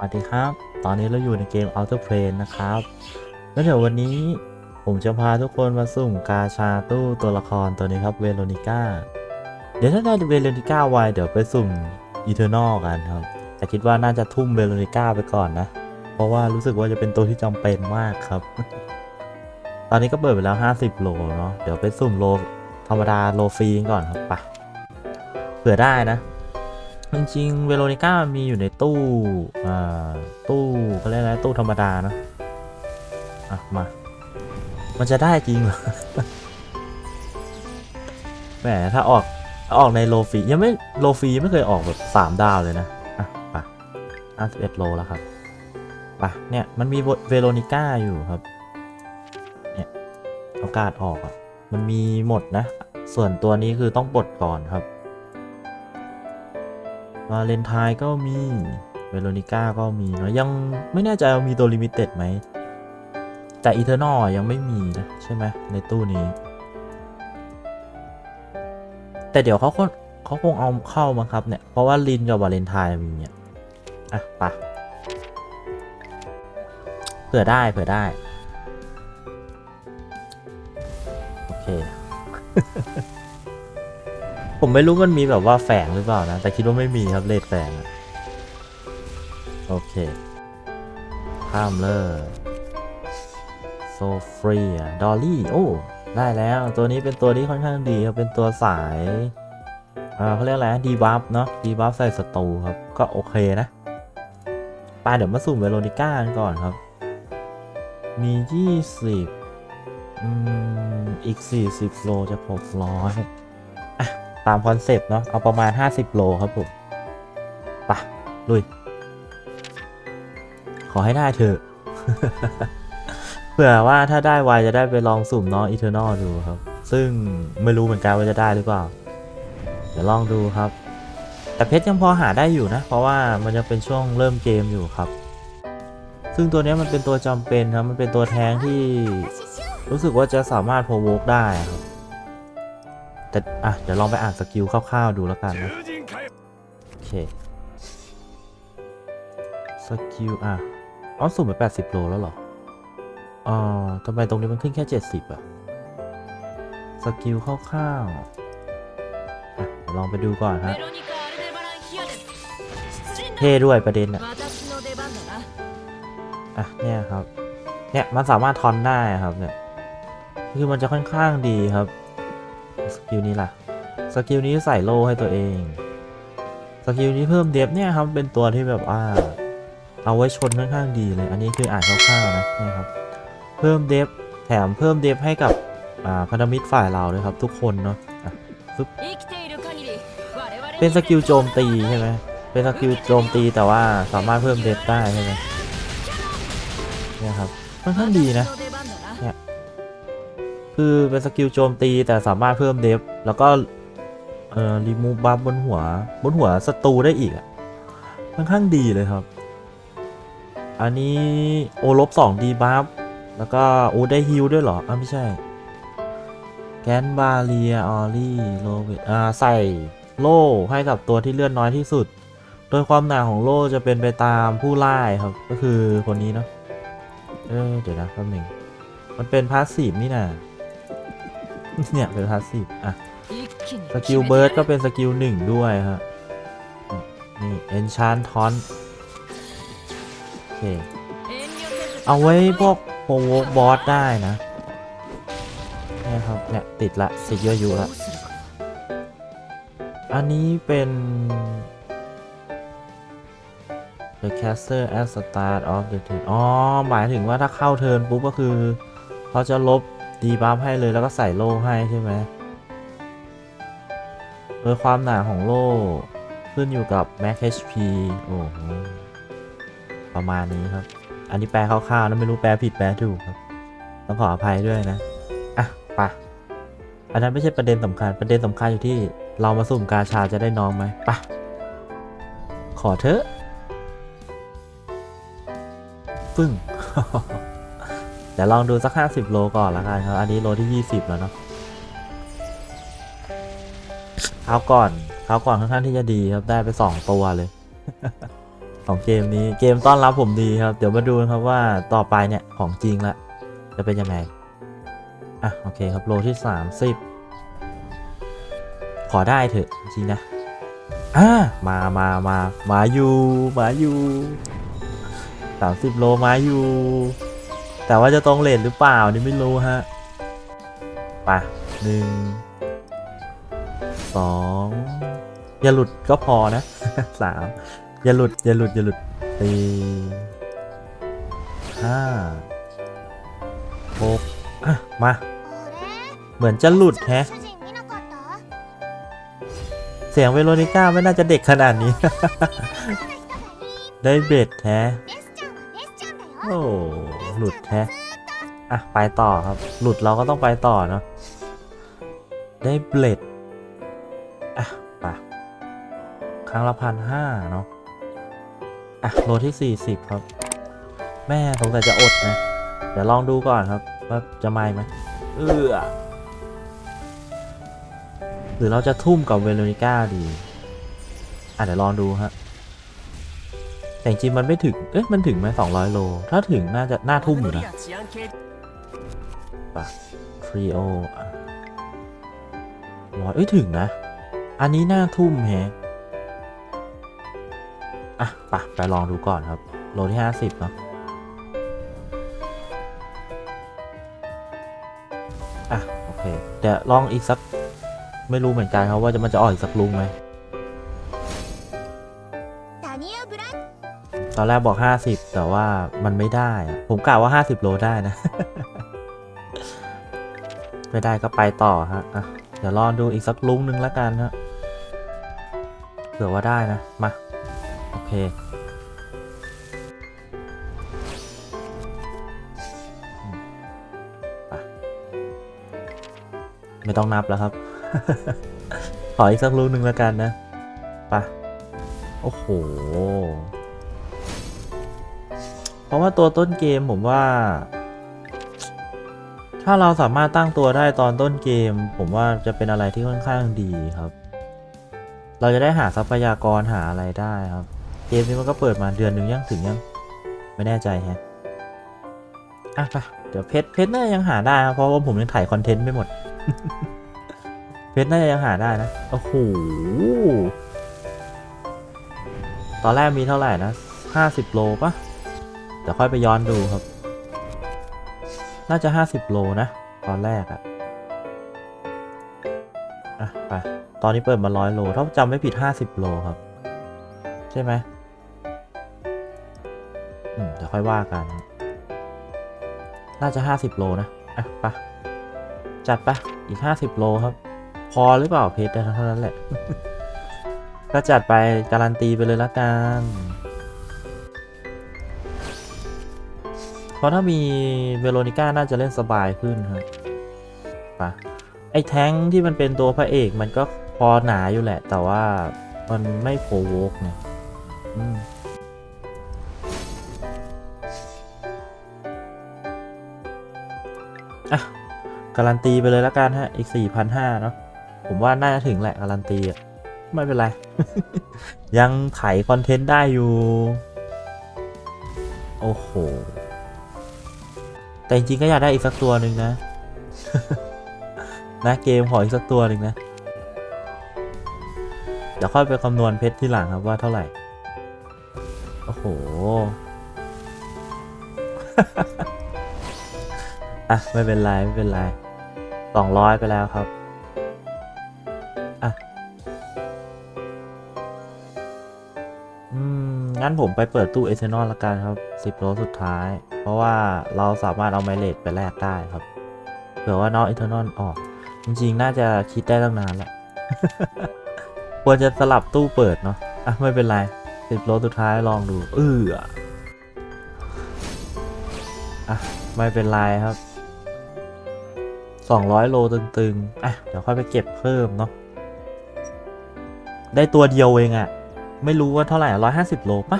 สวัสดีครับ ตอนนี้เราอยู่ในเกม Outer Plane นะครับ แล้วเดี๋ยววันนี้ผมจะพาทุกคนมาสุ่มกาชาตู้ตัวละครตัวนี้ครับเวโรนิก้า เดี๋ยวถ้าได้เวโรนิก้าไวเดี๋ยวไปสุ่มอีเทอร์นอลกันครับ แต่คิดว่าน่าจะทุ่มเวโรนิก้าไปก่อนนะ เพราะว่ารู้สึกว่าจะเป็นตัวที่จำเป็นมากครับ ตอนนี้ก็เปิดไปแล้ว 50 โลเนาะ เดี๋ยวไปสุ่มโลธรรมดาโลฟรีก่อนครับปะเผื่อได้นะ จริงๆเวโรนิก้ามีอยู่ในตู้อ่าตู้เขาเรียกอะไรตู้ธรรมดานะอะมา มันจะได้จริงเหรอแหมถ้าออกออกในโลฟียังไม่โลฟียังไม่เคยออกแบบสามดาวเลยนะ อะไปห้าสิบเอ็ดโลแล้วครับไปเนี่ยมันมีเวโรนิก้าอยู่ครับ เนี่ยโอกาสออกอะมันมีหมดนะ ส่วนตัวนี้คือต้องปลดก่อนครับ วาเลนไทน์ก็มีเวโรนิก้าก็มีเนาะยังไม่แน่ใจว่ามีตัวลิมิเต็ดไหม แต่อีเทอร์นอลยังไม่มีนะ ใช่ไหมในตู้นี้ แต่เดี๋ยวเขาคงเขาคงเอาเข้ามาครับเนี่ย เพราะว่าลินกับวาเลนไทน์มีเนี่ย อะไปะเผื่อได้เผื่อได้ โอเค ผมไม่รู้มันมีแบบว่าแฝงหรือเปล่านะ แต่คิดว่าไม่มีครับเลดแฝงอะโอเค ข้ามเลยโซฟรีอะดอลลี่ โอ้ ได้แล้ว ตัวนี้เป็นตัวที่ค่อนข้างดีครับ เป็นตัวสาย อ่าเขาเรียกอะไรดีบัฟเนาะดีบัฟใส่สตูครับ ก็โอเคนะไปเดี๋ยวมาสุ่มเวโรนิก้ากันก่อนครับ มี 20 อืม อีก 40โลจะ600อะ ตามคอนเซปต์เนาะเอาประมาณ 50 โลครับผมปะลุย ขอให้ได้เถอะเผื่อว่าถ้าได้ไวจะได้ไปลองสุ่มน้องอีเทอร์นอลดูครับ ซึ่งไม่รู้เหมือนกันว่าจะได้หรือเปล่า เดี๋ยวลองดูครับ แต่เพชรยังพอหาได้อยู่นะ เพราะว่ามันยังเป็นช่วงเริ่มเกมอยู่ครับ ซึ่งตัวนี้มันเป็นตัวจำเป็นครับ มันเป็นตัวแทงที่รู้สึกว่าจะสามารถโพวกได้ครับ แต่อะเดี๋ยวลองไปอ่านสกิลคร่าวๆดูแล้วกันนะโอเคสกิลอะอ๋อสูงไปแปดสิบโลแล้วเหรออ๋อทำไมตรงนี้มันขึ้นแค่เจ็ดสิบอะสกิลคร่าวๆอะลองไปดูก่อนฮะเท่ด้วยประเด็นอะอะเนี่ยครับ เนี่ยมันสามารถทอนได้ครับเนี่ยคือมันจะค่อนข้างดีครับ กิลนี้ล่ะ สกิลนี้ใส่โลให้ตัวเอง สกิลนี้เพิ่มเดฟเนี่ยครับเป็นตัวที่แบบว่า เอาไว้ชนค่อนข้างดีเลย อันนี้คืออ่านคร่าวๆนะนะครับ เพิ่มเดฟแถมเพิ่มเดฟให้กับพันธมิตรฝ่ายเราด้วยครับ ทุกคนเนาะปึ๊บเป็นสกิลโจมตีใช่ไหมเป็นสกิลโจมตีแต่ว่าสามารถเพิ่มเดฟได้ใช่ไหมเนี่ยครับค่อนข้างดีนะ คือเป็นสกิลโจมตีแต่สามารถเพิ่มเดฟแล้วก็เอ่อรีมูฟบัฟบนหัวบนหัวศัตรูได้อีกอะค่อนข้างดีเลยครับ อันนี้โอลบสองดีบัฟแล้วก็โอได้ฮิลด้วยเหรออะไม่ใช่ แกนบาเลียออรี่โลเวตอ่าใส่โล่ให้กับตัวที่เลื่อนน้อยที่สุด โดยความหนาของโล่จะเป็นไปตามผู้ไล่ครับ ก็คือคนนี้เนาะเออเดี๋ยวนะแป๊บหนึ่งมันเป็นพาสซีฟนี่นะ เนี่ยเป็นพาสซีฟอะสกิลเบิร์ดก็เป็นสกิลหนึ่งด้วยฮะนี่เอนชานทอนโอเคเอาไว้พวกโปบอสได้นะนี่ครับเนี่ยติดละติดเยอะอยู่ละอันนี้เป็น The caster at start of the turn อ๋อ หมายถึงว่าถ้าเข้าเทิร์นปุ๊บก็คือเขาจะลบ ดีบัฟให้เลยแล้วก็ใส่โล่ให้ใช่ไหมโดยความหนาของโล่ขึ้นอยู่กับ max HP โอ้โหประมาณนี้ครับ อันนี้แปลคร่าวๆนะไม่รู้แปลผิดแปลถูกครับ ต้องขออภัยด้วยนะ อะไปะอันนั้นไม่ใช่ประเด็นสำคัญประเด็นสำคัญอยู่ที่เรามาสุ่มกาชาจะได้น้องไหมไปะขอเถอะปึ้ง ดี๋ยวลองดูสัก 50 โลก่อนละกันครับ อันนี้โลที่ 20 แล้วเนาะคราวก่อนคราวก่อนค่อนข้างที่จะดีครับ ได้ไป 2 ตัวเลย ของเกมนี้ เกมต้อนรับผมดีครับ เดี๋ยวมาดูครับว่าต่อไปเนี่ยของจริงละ จะเป็นยังไง อะโอเคครับโลที่ 30 ขอได้เถอะจริงนะอ่ามามามามาอยู่มาอยู่สามสิบโลมาอยู่ แต่ว่าจะตรงเลนหรือเปล่านี่ไม่รู้ฮะปะหนึ่งสองอย่าหลุดก็พอนะสามอย่าหลุดอย่าหลุดอย่าหลุดสี่ห้าหกมา เหมือนจะหลุดแฮะเสียงเวโรนิก้าไม่น่าจะเด็กขนาดนี้ ได้เบ็ดแฮะ โอ้หลุดแท้อะ ไปต่อครับ หลุดเราก็ต้องไปต่อเนาะได้เบลดอะไปครั้งละพันห้าเนาะอะโลที่ 40 ครับ แม่สงสัยจะอดนะ เดี๋ยวลองดูก่อนครับ ว่าจะไม่ไหมเออหรือเราจะทุ่มกับเวโรนิก้าดี อะเดี๋ยวลองดูฮะ แต่จริงมันไม่ถึง เอ๊ะมันถึงไหมสองร้อยโล ถ้าถึงน่าจะน่าทุ่มอยู่นะปะทรีโอร้อยเอ้ยถึงนะ อันนี้น่าทุ่มแฮะอะปะไปลองดูก่อนครับ โลที่ห้าสิบเนาะอะโอเคเดี๋ยวลองอีกสัก ไม่รู้เหมือนกันครับว่าจะมันจะออกอีกสักลุงไหม ตอนแรกบอก 50 แต่ว่ามันไม่ได้อะผมกล่าวว่า 50 โลได้นะ ไม่ได้ก็ไปต่อฮะอะเดี๋ยวรอดูอีกสักลุงหนึ่งแล้วกันฮะเผื่อว่าได้นะ มา โอเคไปไม่ต้องนับแล้วครับ ขออีกสักลุงหนึ่งแล้วกันนะ ไป โอ้โห เพราะว่าตัวต้นเกมผมว่า ถ้าเราสามารถตั้งตัวได้ตอนต้นเกม ผมว่าจะเป็นอะไรที่ค่อนข้างดีครับ เราจะได้หาทรัพยากรหาอะไรได้ครับ เกมนี้มันก็เปิดมาเดือนหนึ่งยังถึงยัง ไม่แน่ใจฮะอะไปเดี๋ยวเพชรเพชรน่าจะยังหาได้ครับเพราะว่าผมยังถ่ายคอนเทนต์ไม่หมด เพชรน่าจะยังหาได้นะโอ้โหตอนแรกมีเท่าไหร่นะห้าสิบโลปะ ดี๋ยวค่อยไปย้อนดูครับ น่าจะ 50 โลนะ ตอนแรกอะอะไปตอนนี้เปิดมา100โลถ้าจำไม่ผิด 50 โลครับ ใช่ไหมอืมเดี๋ยวค่อยว่ากัน น่าจะ 50 โลนะ อะไปะจัดปะอีก 50 โลครับ พอหรือเปล่าเพชรเท่านั้นแหละ ก็จัดไปการันตีไปเลยละกัน เพราะถ้ามีเวโรนิก้าน่าจะเล่นสบายขึ้นครับปะไอ้แท้งที่มันเป็นตัวพระเอกมันก็พอหนาอยู่แหละ แต่ว่ามันไม่โผวกไงอะ การันตีไปเลยละกันฮะ อีก 4,500 เนาะผมว่าน่าจะถึงแหละ การันตีอะ ไม่เป็นไร ยังไถคอนเทนต์ได้อยู่ โอ้โห แต่จริงๆก็อยากได้อีกสักตัวหนึ่งนะ นะเกมขออีกสักตัวหนึ่งนะ เดี๋ยวค่อยไปคำนวณเพชรที่หลังครับว่าเท่าไหร่ โอ้โห อะ ไม่เป็นไร ไม่เป็นไรสองร้อยไปแล้วครับ งั้นผมไปเปิดตู้เอเซนอลละกันครับสิบโลสุดท้าย เพราะว่าเราสามารถเอาไมเลดไปแลกได้ครับ เผื่อว่านองเอเทนอลออก จริงๆ น่าจะคิดได้ตั้งนานแหละควรจะสลับตู้เปิดเนาะ อะ ไม่เป็นไรสิบโลสุดท้ายลองดู เอออะ ไม่เป็นไรครับสองร้อยโลตึงๆ อะ เดี๋ยวค่อยไปเก็บเพิ่มเนาะ ได้ตัวเดียวเองอะ ไม่รู้ว่าเท่าไหร่ร้อยห้าสิบโลปะ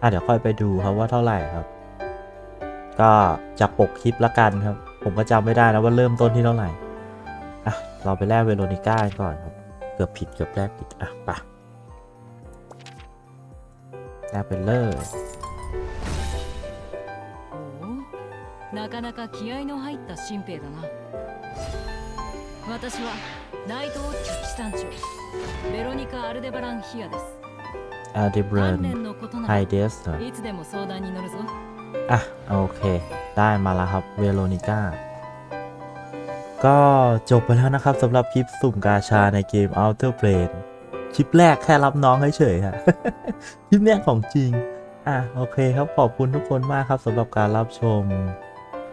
อ่ะเดี๋ยวค่อยไปดูครับว่าเท่าไหร่ครับ ก็จากปกคลิปละกันครับ ผมก็จำไม่ได้แล้วว่าเริ่มต้นที่เท่าไหร่ อ่ะ เราไปแลกเวโรนิก้ากันก่อนครับ เกือบผิดเกือบแลกผิด อ่ะไปะ แลกไปเลย おおなかなか気合の入った新兵だな私は ナイトウォッチ騎士団長ベロニカ・アルデバラン・ヒアです อาร์ดิเบร 関 น 連のことな ไฮ ら เดสเหรอ いつでも相談に乗るぞ อ่ะ โอเค ได้มาแล้วครับเวโรนิก้า ก็จบไปแล้วนะครับสำหรับคลิปสุ่มกาชาในเกม Outer Plane คลิปแรกแค่รับน้องเฉยๆฮะ คลิปเนี้ยของจริง อ่ะ โอเคครับ ขอบคุณทุกคนมากครับสำหรับการรับชม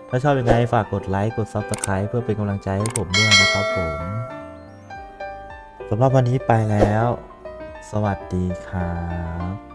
ถ้าชอบยังไงฝากกดไลค์ กด Subscribe เพื่อเป็นกำลังใจให้ผมด้วยนะครับผม สำหรับวันนี้ไปแล้ว สวัสดีครับ